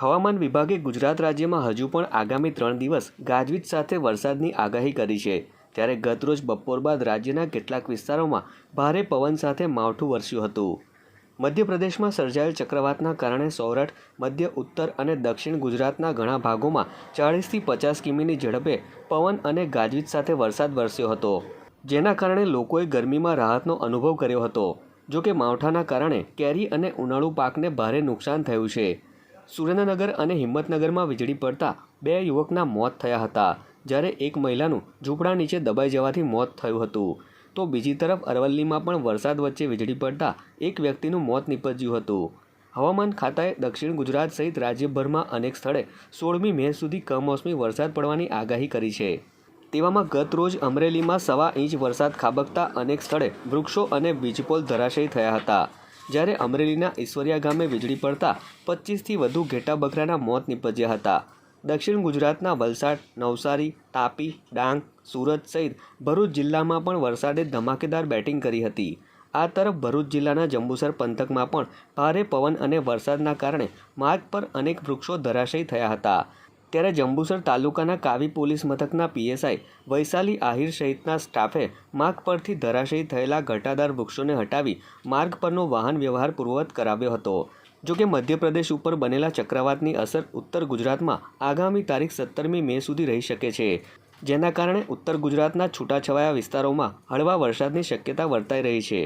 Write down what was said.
હવામાન વિભાગે ગુજરાત રાજ્યમાં હજુ પણ આગામી ત્રણ દિવસ ગાજવીજ સાથે વરસાદની આગાહી કરી છે. ત્યારે ગતરોજ બપોર બાદ રાજ્યના કેટલાક વિસ્તારોમાં ભારે પવન સાથે માવઠું વરસ્યું હતું. મધ્યપ્રદેશમાં સર્જાયેલ ચક્રવાતના કારણે સૌરાષ્ટ્ર, મધ્ય, ઉત્તર અને દક્ષિણ ગુજરાતના ઘણા ભાગોમાં ચાળીસથી પચાસ કિમીની ઝડપે પવન અને ગાજવીજ સાથે વરસાદ વરસ્યો હતો. જેના કારણે લોકોએ ગરમીમાં રાહતનો અનુભવ કર્યો હતો. જો કે માવઠાના કારણે કેરી અને ઉનાળુ પાકને ભારે નુકસાન થયું છે. સુરેન્દ્રનગર અને હિંમતનગરમાં વીજળી પડતા બે યુવકના મોત થયા હતા. જ્યારે એક મહિલાનું ઝૂંપડા નીચે દબાઈ જવાથી મોત થયું હતું. તો બીજી તરફ અરવલ્લીમાં પણ વરસાદ વચ્ચે વીજળી પડતા એક વ્યક્તિનું મોત નીપજ્યું હતું. હવામાન ખાતાએ દક્ષિણ ગુજરાત સહિત રાજ્યભરમાં અનેક સ્થળે સોળમી મે સુધી કમોસમી વરસાદ પડવાની આગાહી કરી છે. તેવામાં ગત રોજ અમરેલીમાં સવા ઇંચ વરસાદ ખાબકતા અનેક સ્થળે વૃક્ષો અને વીજપોલ ધરાશયી થયા હતા. જ્યારે અમરેલીના ઈશ્વરિયા ગામે વીજળી પડતા પચીસથી વધુ ઘેટા બકરાના મોત નીપજ્યા હતા. દક્ષિણ ગુજરાતના વલસાડ, નવસારી, તાપી, ડાંગ, સુરત સહિત ભરૂચ જિલ્લામાં પણ વરસાદે ધમાકેદાર બેટિંગ કરી હતી. આ તરફ ભરૂચ જિલ્લાના જંબુસર પંથકમાં પણ ભારે પવન અને વરસાદના કારણે માર્ગ પર અનેક વૃક્ષો ધરાશયી થયા હતા. ત્યારે જંબુસર તાલુકાના કાવી પોલીસ મથકના પીએસઆઈ વૈશાલી આહિર સહિતના સ્ટાફે માર્ગ પરથી ધરાશયી થયેલા ઘટાદાર વૃક્ષોને હટાવી માર્ગ પરનો વાહન વ્યવહાર પૂર્વવત કરાવ્યો હતો. જોકે મધ્યપ્રદેશ ઉપર બનેલા ચક્રવાતની અસર ઉત્તર ગુજરાતમાં આગામી તારીખ સત્તરમી મે સુધી રહી શકે છે. જેના કારણે ઉત્તર ગુજરાતના છૂટાછવાયા વિસ્તારોમાં હળવા વરસાદની શક્યતા વર્તાઈ રહી છે.